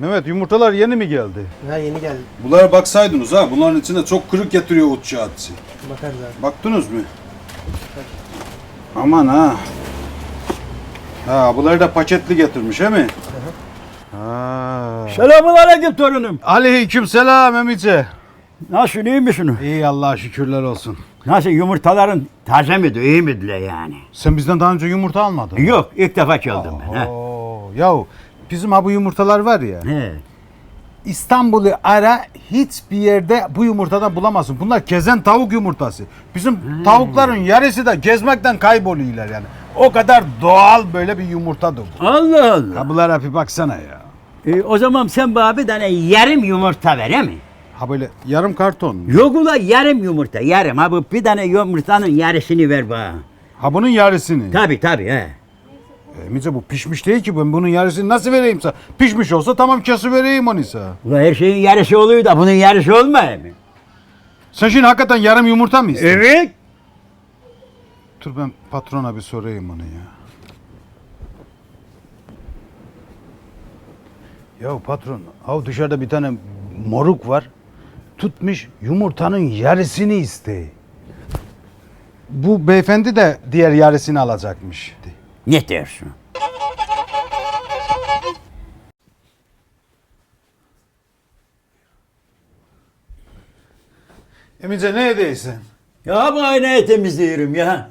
Mehmet yumurtalar yeni mi geldi? Ha yeni geldi. Bunlara baksaydınız ha. Bunların içinde çok kırık getiriyor ot çağatısı. Bakarız abi. Baktınız mı? Aman ha. Ha bunları da paketli getirmiş he mi? Ha. Selamun aleyküm torunum. Aleyküm selam Emice. Nasılsın iyi misin? İyi Allah'a şükürler olsun. Nasıl yumurtaların taze miydi iyi midiler yani? Sen bizden daha önce yumurta almadın. Yok ilk defa çaldım ben. ha. Oo, yahu bizim ha bu yumurtalar var ya. He. İstanbul'u ara hiçbir yerde bu yumurtadan bulamazsın. Bunlar gezen tavuk yumurtası. Bizim tavukların yarısı da gezmekten kayboluyorlar yani. O kadar doğal böyle bir yumurtadır bu. Allah Allah. Ha bunlara bir baksana ya. E, o zaman sen bana bir tane yarım yumurta ver he mi? Ha böyle yarım karton. Yok ula yarım yumurta yarım. Ha bu bir tane yumurtanın yarısını ver bana. Ha bunun yarısını. Tabi tabi he. Emice bu pişmiş değil ki ben bunun yarısını nasıl vereyim sana? Pişmiş olsa tamam kesi vereyim onu sana. Ula her şeyin yarısı oluyor da bunun yarısı olmuyor mu? Sen şimdi hakikaten yarım yumurta mı istiyorsun? Evet. Dur ben patrona bir sorayım onu ya. Ya patron, ha dışarıda bir tane moruk var. Tutmuş yumurtanın yarısını isteği. Bu beyefendi de diğer yarısını alacakmış. Ne dersin? Emice ne edeysen? Ya bu aynayı temizliyorum ya.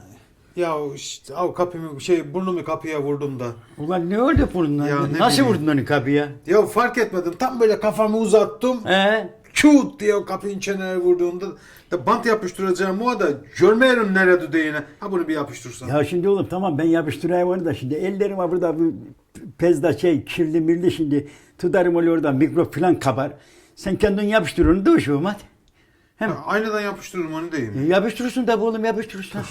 Ya işte av kapımı şey burnumu kapıya vurdum da. Ulan ne oldu burnuna? Ya ne Nasıl bileyim. vurdun onu kapıya? Ya fark etmedim. Tam böyle kafamı uzattım. He? Çut diye o kapının çenene vurduğumda da bant yapıştıracağım o da görmeyelim nerede değine. Ha bunu bir yapıştırsan. Ya şimdi oğlum tamam ben yapıştırayım onu da şimdi ellerim var burada bu pezda şey kirli mirli şimdi tutarım öyle oradan mikrop falan kabar. Sen kendin yapıştır onu da hoşum hadi. Hem Ha, aynadan yapıştırırım onu değil E, yapıştırırsın tabi oğlum yapıştırırsın. E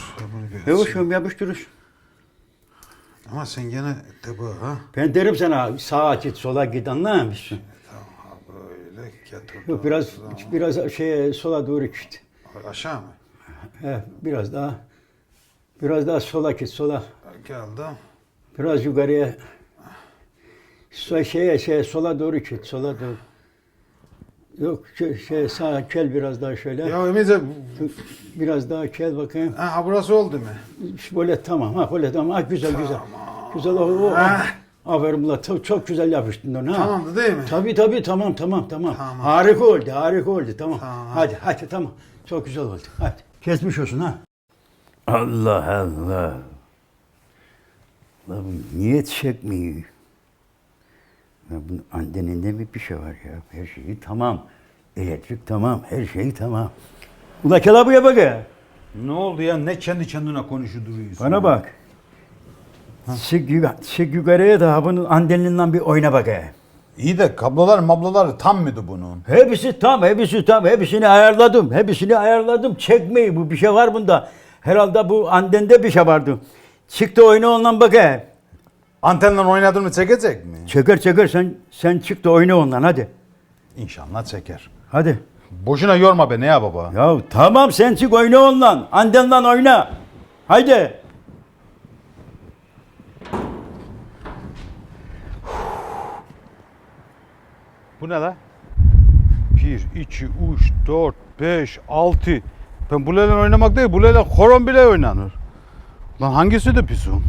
açayım. hoşum yapıştırırsın. Ama sen gene bu ha. Ben derim sana sağa git sola git anlar mısın? Yok biraz biraz şeye sola doğru git. Aşağı mı? He, biraz daha biraz daha sola git sola. Geldim. Biraz yukarıya so, şeye şey sola doğru git sola doğru. Yok şey, sağa kel biraz daha şöyle. Ya Emice Biraz daha kel bakayım. ha, ha, burası oldu mu? Böyle tamam ha böyle tamam. Ha, güzel güzel. Güzel o. o, o. Aferin ulan çok, çok güzel yapıştın onu ha. Tamamdı değil mi? Tabii tabii tamam tamam tamam. Tamam. Harika oldu harika oldu tamam. Tamam, hadi hadi tamam. Çok güzel oldu. Hadi. Kesmiş olsun ha. Allah Allah. Lan bu niyet çekmiyor. Ya bunun anteninde mi bir şey var ya? Her şeyi tamam. Elektrik tamam. Her şey tamam. Ula kelabuya bak ya. Ne oldu ya? Ne kendi kendine konuşu duruyorsun? Bana bak. Çık, yukarı, çık yukarıya da bunun anteninden bir oyna bak ya. İyi de kablolar mablolar tam mıydı bunun? Hepsi tam, hepsi tam. Hepsini ayarladım. Hepsini ayarladım. Çekmeyi bu bir şey var bunda. Herhalde bu antende bir şey vardı. Çık da oyna ondan bak ya. Antenle oynadın mı çekecek mi? Çeker çeker sen sen çık da oyna ondan hadi. İnşallah çeker. Hadi. Boşuna yorma beni ya baba. Ya tamam sen çık oyna ondan. Antenden oyna. Haydi. Bu ne la? 1, 2, 3, 4, 5, 6. Ben buleyle oynamak değil, buleyle horon bile oynanır. Lan hangisi de pisun?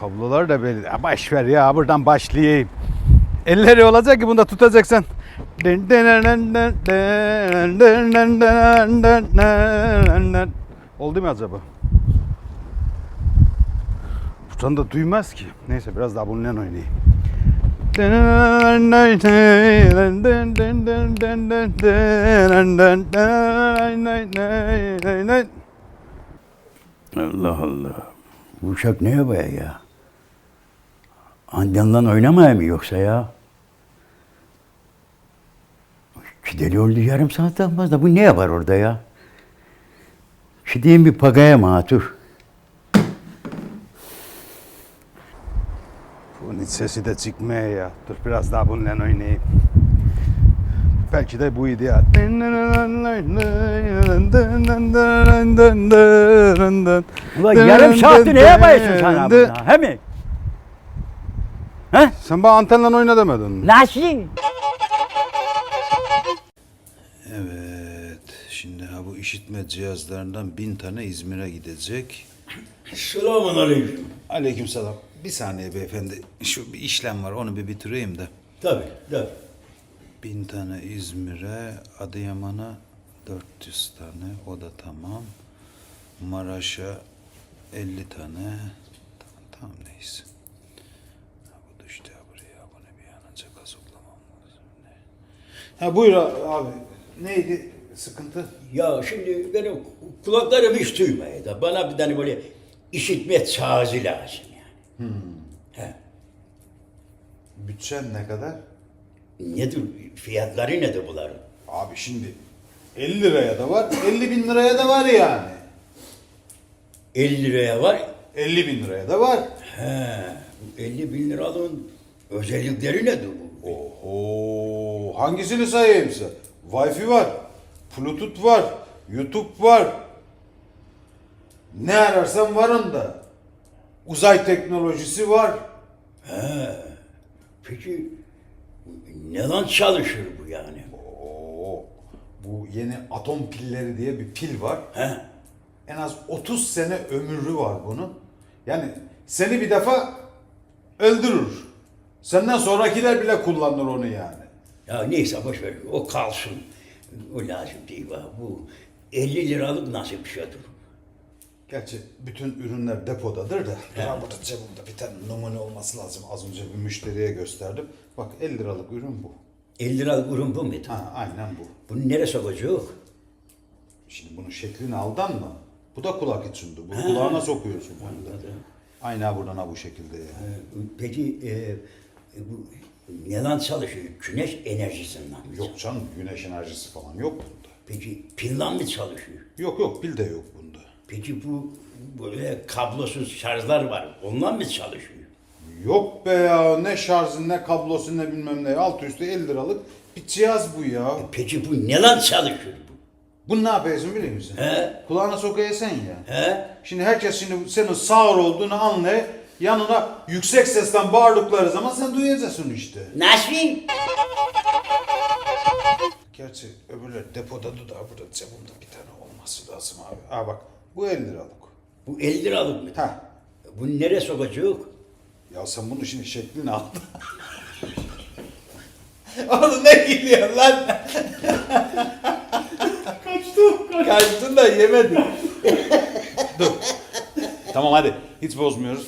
Kablolar da belli. Ya baş ver ya, buradan başlayayım. Elleri olacak ki bunda tutacaksın. Oldu mu acaba? Tutan da duymaz ki. Neyse biraz daha bununla oynayayım. Allah Allah. Bu uşak ne yapıyor ya? Andenden oynamaya mı yoksa ya? Gideli oldu yarım saatten fazla. Bu ne yapar orada ya? Gideyim bir pagaya mı Bunun hiç sesi de çıkmıyor ya. Dur biraz daha bununla oynayayım. Belki de buydu ya. Ulan yarım saattir ne yapıyorsun sen abi? He mi? Ha? Sen bana antenle oyna demedin mi? Nasıl? Evet. Şimdi ha bu işitme cihazlarından bin tane İzmir'e gidecek. Selamun aleyküm. Aleykümselam. Bir saniye beyefendi. Şu bir işlem var onu bir bitireyim de. Tabii, tabii. Bin tane İzmir'e, Adıyaman'a 400 tane. O da tamam. Maraş'a 50 tane. Tamam, tamam neyse. Ha, bu düştü ha buraya. Bunu bir an önce kazıklamam lazım. Ne? Ha buyur abi. Neydi sıkıntı? Ya şimdi benim kulaklarım hiç duymuyor da bana bir tane böyle işitme sazı lazım yani. He. Bütçen ne kadar? Nedir fiyatları nedir bunların? Abi şimdi 50 liraya da var, 50 bin liraya da var yani. 50 liraya var. 50 bin liraya da var. He. bu 50 bin liranın özellikleri nedir bu? Oho, hangisini sayayım size? Wi-Fi var, Bluetooth var, YouTube var. Ne ararsan var onda. Uzay teknolojisi var. Peki neden çalışır bu yani? Oo, bu yeni atom pilleri diye bir pil var. He? En az 30 sene ömrü var bunun. Yani seni bir defa öldürür. Senden sonrakiler bile kullanır onu yani. Ya neyse boş ver o kalsın. O lazım değil bana. Bu 50 liralık nasıl bir şeydir? Gerçi bütün ürünler depodadır da. Ya burada cebimde bir tane numune olması lazım. Az önce bir müşteriye gösterdim. Bak 50 liralık ürün bu. 50 liralık ürün bu muydu? Ha aynen bu. Bunu nereye sokacak? Şimdi bunun şeklini aldanma. Bu da kulak içindi. Bu kulağına sokuyorsun. bunu da. Anladım. Aynen buradan ha bu şekilde ya. Ee, Peki e, e, bu neden çalışıyor? Güneş enerjisinden? Yok canım güneş enerjisi falan yok bunda. Peki pilden mi çalışıyor? Yok yok pil de yok bunda. Peki bu böyle kablosuz şarjlar var. Ondan mı çalışıyor? Yok be ya ne şarjı ne kablosu ne bilmem ne. Alt üstü 50 liralık bir cihaz bu ya. Peki bu neden çalışıyor bu? Bunu ne yapıyorsun biliyor musun? He? Kulağına sokuyorsun ya. He? Şimdi herkes şimdi senin sağır olduğunu anlay. Yanına yüksek sesten bağırdıkları zaman sen duyacaksın işte. Nasıl? Gerçi öbürler depoda da burada cebimde bir tane olması lazım abi. Aa bak bu 50 liralık. Bu 50 liralık mı? Ha. Bunu nereye sokacak? Ya sen bunu şimdi şeklini al. Oğlum ne gülüyorsun lan? Kaçtım. Kaçtın da yemedin. Dur. Tamam hadi. Hiç bozmuyoruz.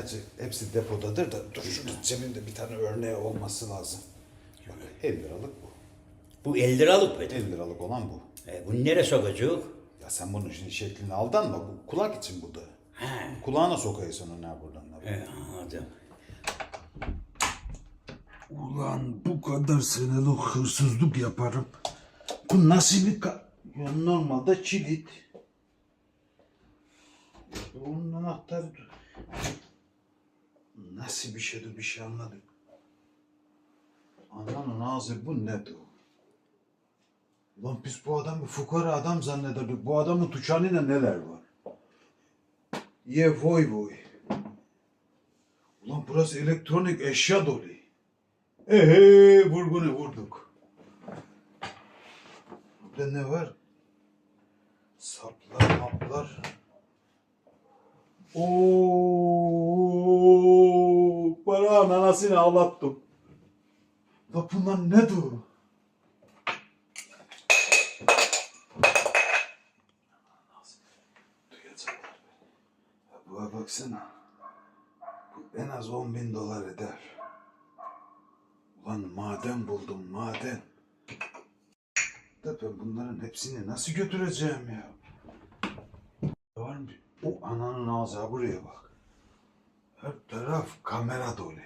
Gerçi hepsi depodadır da dur şurada cebimde bir tane örneği olması lazım. Bak 50 liralık bu. Bu 50 liralık mı? 50 liralık olan bu. E, bunu nereye sokacak? Ya sen bunun şimdi şeklini aldanma. Bu kulak için bu da. Kulağına sokayısın onu ne buradan da. E, anladım. Ulan bu kadar senelik hırsızlık yaparım. Bu nasıl bir ka... Ya normalde kilit. Onun anahtarı... Nasıl bir şeydi bir şey anladım. Ananın ağzı bu nedir? Ulan biz bu adamı fukara adam zannederdik. Bu adamın tuşanıyla neler var? Ye voy voy. Ulan burası elektronik eşya dolu. Ehe vurgunu vurduk. Burada ne var? Saplar, maplar. Oo, para anasını ağlattım. La bunlar ne. Ya Buna baksana. Bu en az 10 bin dolar eder. Ulan maden buldum maden. Da ben bunların hepsini nasıl götüreceğim ya? Var mı? O ananın ağzı buraya bak. Her taraf kamera dolu.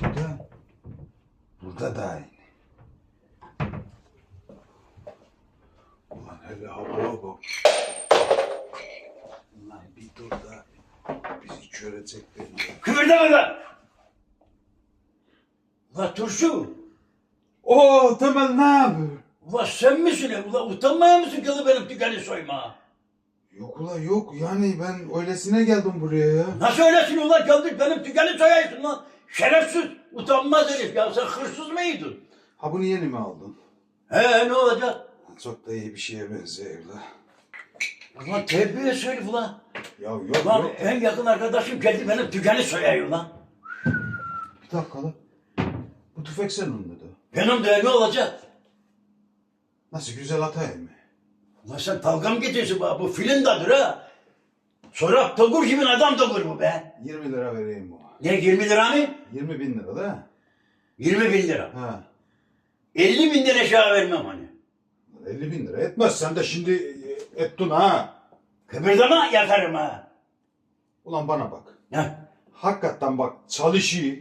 Burada, burada da aynı. Ulan hele havaya bak. Ulan bir dur da bizi görecek beni. Kıvırdama lan! Ulan turşu! Oo Temel ne yapıyor? Ulan sen misin? Ulan utanmaya mısın ki benim dükkanı soyma? Yok ula yok yani ben öylesine geldim buraya ya. Nasıl öylesin ulan geldik benim tükeni soyaysın lan. Şerefsiz, utanmaz herif ya sen hırsız mıydın? Ha bunu yeni mi aldın? He ne olacak? Çok da iyi bir şeye benziyor la. Ulan terbiyesiz herif ulan. Ya yok Ulan yok. en yakın arkadaşım geldi benim tükeni soyuyor lan. Bir dakika la. Bu tüfek senin dedi. Benim de ne olacak? Nasıl güzel atay mı? Ulan sen dalga mı geçiyorsun bana? Bu filindadır ha. Sonra togur gibi adam togur bu be. 20 lira vereyim bu. Ne 20 lira mı? 20 bin lira da. 20 bin lira. Ha. 50 bin lira aşağı vermem hani. 50 bin lira etmez sen de şimdi e, ettin ha. Kıpırdama yakarım ha. Ulan bana bak. Heh. Hakikaten bak çalışıyor.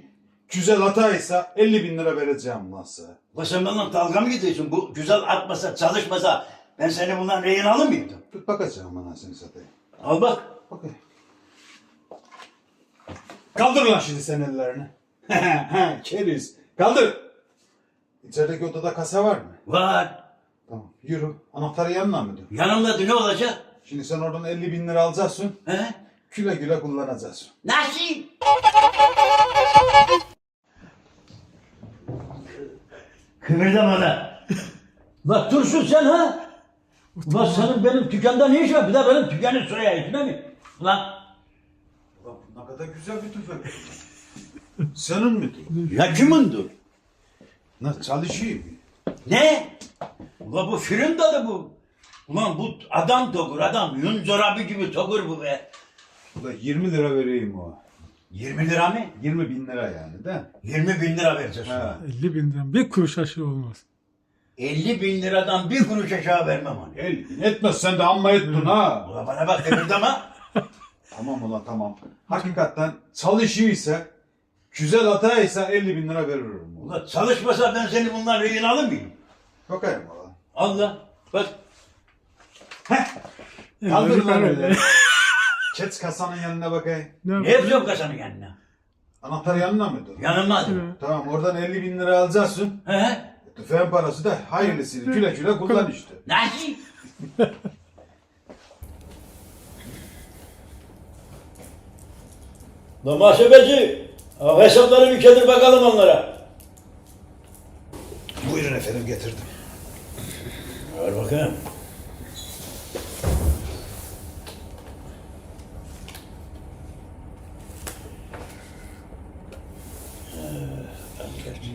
Güzel ataysa 50 bin lira vereceğim lan sana. Ulan sen benimle dalga mı geçiyorsun? Bu güzel atmasa, çalışmasa ben seni bundan rehin alır mıydım? Tut bakacağım anasını satayım. Al bak. Bakayım. Kaldır lan şimdi sen ellerini. Keriz. Kaldır. İçerideki odada kasa var mı? Var. Tamam. Yürü. Anahtarı yanına mı diyor? Yanımda ne olacak? Şimdi sen oradan 50 bin lira alacaksın. He? Güle güle kullanacaksın. Nasıl? Kıvırdama da. Bak dursun sen ha. Ulan senin benim dükkanda ne işin var? Bir de benim dükkanı soyaydın değil mi? Ulan Ulan bu ne kadar güzel bir tüfek. Senin mi diyor? ya kimindir? Nasıl çalışıyor mu? Ne? Ulan bu film dadı bu. Ulan bu adam tokur adam. Yun zorabi gibi tokur bu be. Ulan 20 lira vereyim o. 20 lira mı? 20 bin lira yani de. 20 bin lira vereceğiz. Ha. 50 binden bir kuruş aşağı olmaz. 50 bin liradan bir kuruş aşağı vermem hani. 50 bin etmez sen de amma ettin ha. Ulan bana bak kıpırdama. Tamam ulan tamam. Hakikaten çalışıyorsa, güzel ataysa 50 bin lira veririm. Ulan. Ulan çalışmasa ben seni bundan rehin alır mıyım? Bakayım ulan. Allah. Bak. Kaldır lan elleri. Çet kasanın yanına bakayım. Ne Ne yapacağım kasanın yanına? Anahtar yanına mı dur? Yanıma. Tamam oradan 50 bin lira alacaksın. He? Tüfeğin parası da hayırlısıyla güle güle kullan işte. Nasıl? Lan muhasebeci. Al hesapları bir kedir bakalım onlara. Buyurun efendim getirdim. Ver bakayım.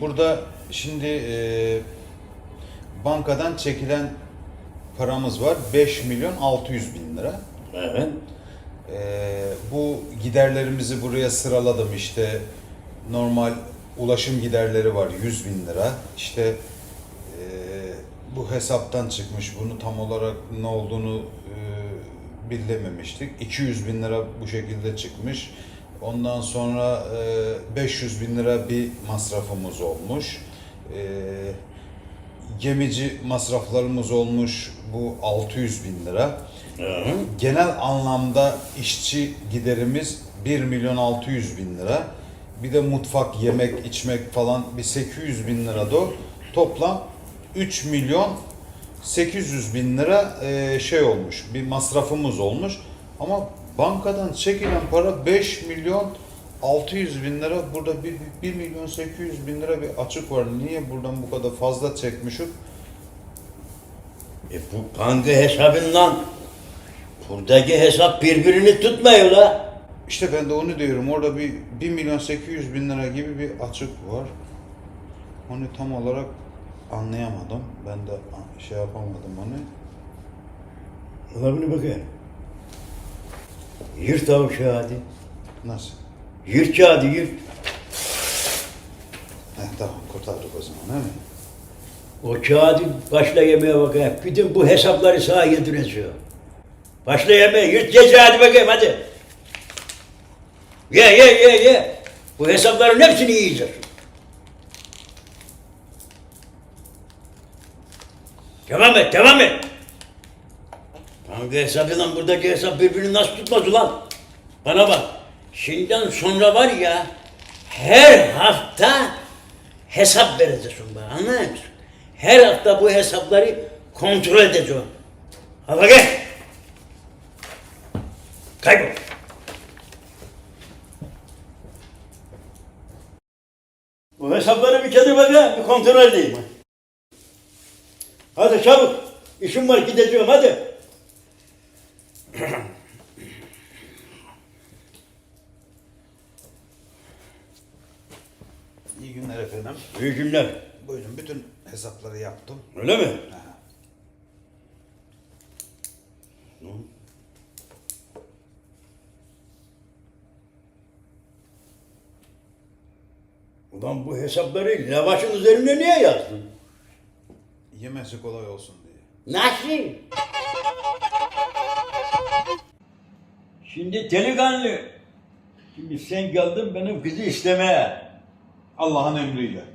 Burada şimdi e, bankadan çekilen paramız var. 5 milyon 600 bin lira. Evet. E, bu giderlerimizi buraya sıraladım işte. Normal ulaşım giderleri var 100 bin lira. İşte e, bu hesaptan çıkmış. Bunu tam olarak ne olduğunu e, bilememiştik. 200 bin lira bu şekilde çıkmış. Ondan sonra e, 500 bin lira bir masrafımız olmuş. E, gemici masraflarımız olmuş bu 600 bin lira. Genel anlamda işçi giderimiz 1 milyon 600 bin lira. Bir de mutfak, yemek, içmek falan bir 800 bin lira da toplam 3 milyon 800 bin lira e, şey olmuş, bir masrafımız olmuş. Ama bankadan çekilen para 5 milyon 600 bin lira. Burada bir, 1 milyon 800 bin lira bir açık var. Niye buradan bu kadar fazla çekmişik? E bu banka hesabından buradaki hesap birbirini tutmuyor la. İşte ben de onu diyorum. Orada bir 1 milyon 800 bin lira gibi bir açık var. Onu tam olarak anlayamadım. Ben de şey yapamadım onu. Ulan bunu bakayım. Yırt avuçu hadi. Nasıl? Yırt kağıdı yırt. Heh, tamam kurtardık o zaman değil mi? O kağıdı başla yemeye bakayım. Bütün bu hesapları sağa yedireceğim. Başla yemeye. Yırt gece hadi bakayım hadi. Ye ye ye ye. Bu hesapların hepsini yiyeceksin. Devam et, devam et. Hangi hesabıyla buradaki hesap birbirini nasıl tutmaz ulan? Bana bak. Şimdiden sonra var ya her hafta hesap vereceksin bana anlıyor musun? Her hafta bu hesapları kontrol edeceğim. Al bakayım. Kaybol. Bu hesapları bir kere bakayım, bir kontrol edeyim. Hadi çabuk. İşim var gideceğim hadi. İyi günler İyi günler. Buyurun bütün hesapları yaptım. Öyle mi? Ulan bu hesapları lavaşın üzerine niye yazdın? Yemesi kolay olsun diye. Nasıl? Şimdi delikanlı. Şimdi sen geldin benim kızı istemeye. Allah'ın emriyle.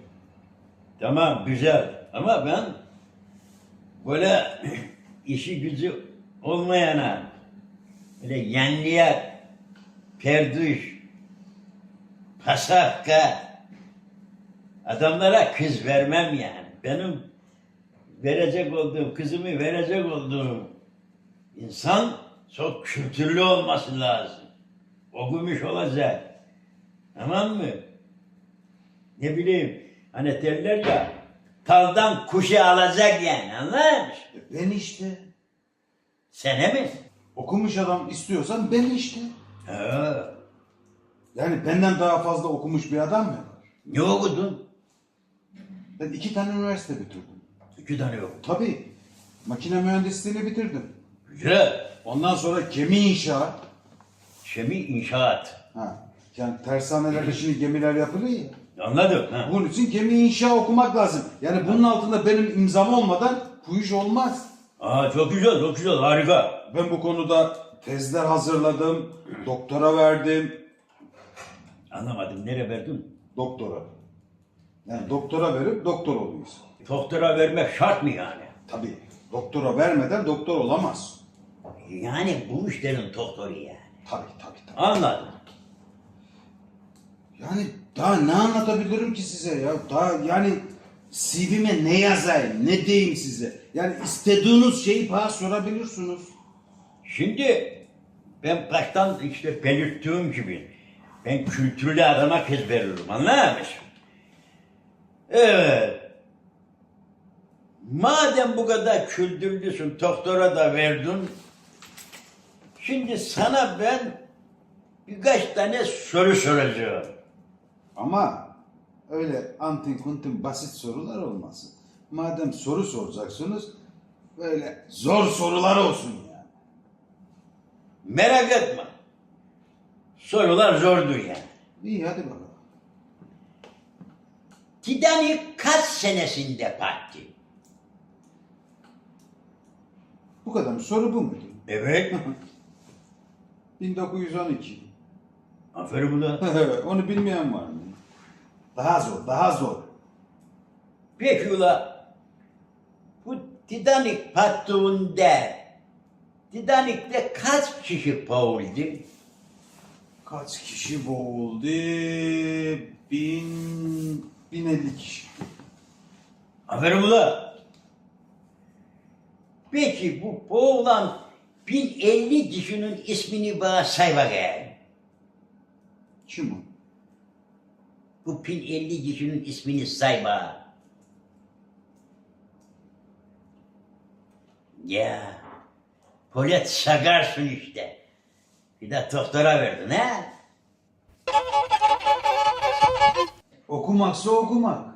Tamam güzel ama ben böyle işi gücü olmayana böyle yenliye perduş pasakka adamlara kız vermem yani. Benim verecek olduğum kızımı verecek olduğum insan çok kültürlü olması lazım. Okumuş olacak. Tamam mı? ne bileyim hani derler ya taldan kuşu alacak yani anlar mısın? Ben işte. Sene mi? Okumuş adam istiyorsan ben işte. Ha, Yani benden daha fazla okumuş bir adam mı var? ne okudun? Ben iki tane üniversite bitirdim. İki tane okudum. Tabii. Makine mühendisliğini bitirdim. Güzel. Ondan sonra gemi inşaat. Şemi inşaat. Ha. Yani tersanelerde şimdi gemiler yapılıyor ya. Anladım. Ha. Bunun için gemi inşa okumak lazım. Yani bunun altında benim imzam olmadan bu iş olmaz. Aa, çok güzel, çok güzel, harika. Ben bu konuda tezler hazırladım, doktora verdim, Anlamadım, nereye verdin? doktora. Yani doktora verip doktor oluyorsun. Doktora vermek şart mı yani? Tabii. Doktora vermeden doktor olamaz. Yani bu işlerin doktoru yani. Tabii tabii tabii. Anladım. Yani daha ne anlatabilirim ki size ya? Daha yani CV'me ne yazayım, ne diyeyim size? Yani istediğiniz şeyi bana sorabilirsiniz. Şimdi ben baştan işte belirttiğim gibi ben kültürlü adama kız veririm anlar mısın? Evet. Madem bu kadar kültürlüsün, doktora da verdin. Şimdi sana ben birkaç tane soru soracağım. Ama öyle antin kuntin basit sorular olmasın. Madem soru soracaksınız böyle zor sorular olsun yani. Merak etme. Sorular zordur yani. İyi hadi bakalım. Titanic kaç senesinde battı? Bu kadar mı? Soru bu muydu? Evet. 1912. Aferin buna. Onu bilmeyen var mı? Daha zor, daha zor. Peki ula bu Titanic battığında Titanic'te kaç kişi boğuldu? Kaç kişi boğuldu? Bin... Bin elli kişi. Aferin ula. Peki bu boğulan 1050 kişinin ismini bana say bakayım. Kim o? Bu 1050 kişinin ismini say bana. Ya, Polet şakarsın işte. Bir de doktora verdin ha? Okumaksa okumak.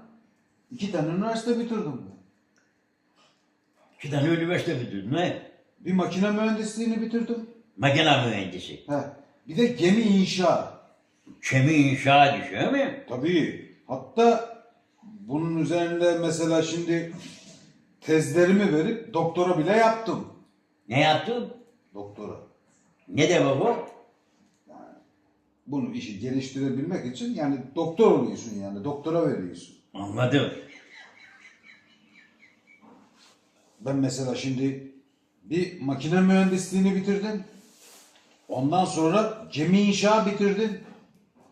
İki tane üniversite bitirdim ben. İki tane üniversite bitirdin ha? Bir makine mühendisliğini bitirdim. Makine mühendisi. He. Bir de gemi inşa. Kemi inşaat işi değil mi? Tabii. Hatta bunun üzerinde mesela şimdi tezlerimi verip doktora bile yaptım. Ne yaptın? Doktora. Ne demek bu? Bunu işi geliştirebilmek için yani doktor oluyorsun yani. Doktora veriyorsun. Anladım. Ben mesela şimdi bir makine mühendisliğini bitirdim. Ondan sonra gemi inşa bitirdim.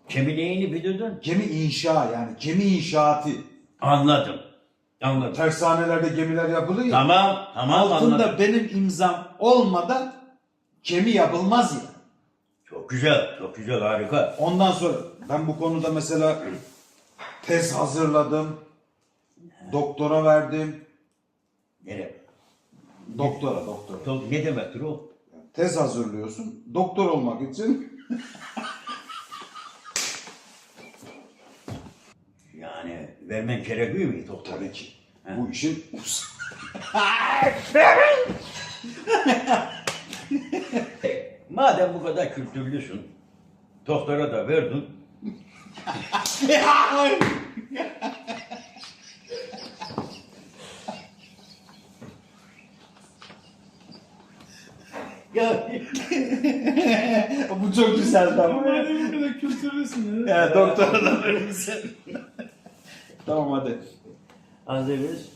Kemi neyini bitirdin? Gemi inşa yani gemi inşaatı. Anladım. Anladım. Tersanelerde gemiler yapılıyor. ya. Tamam, tamam Altında anladım. benim imzam olmadan gemi yapılmaz ya. Çok güzel, çok güzel, harika. Ondan sonra ben bu konuda mesela tez hazırladım. Doktora verdim. Nereye? Doktora, doktora. To- Ne demektir o? Tez hazırlıyorsun. Doktor olmak için. Yani vermen gerekiyor mu doktor? Tabii ki. Bu işin Madem bu kadar kültürlüsün, doktora da verdin. ya bu çok güzeldi ama. Madem bu kadar kültürlüsün ya. Doktora da verirsin. Tamam hadi. Hazırız.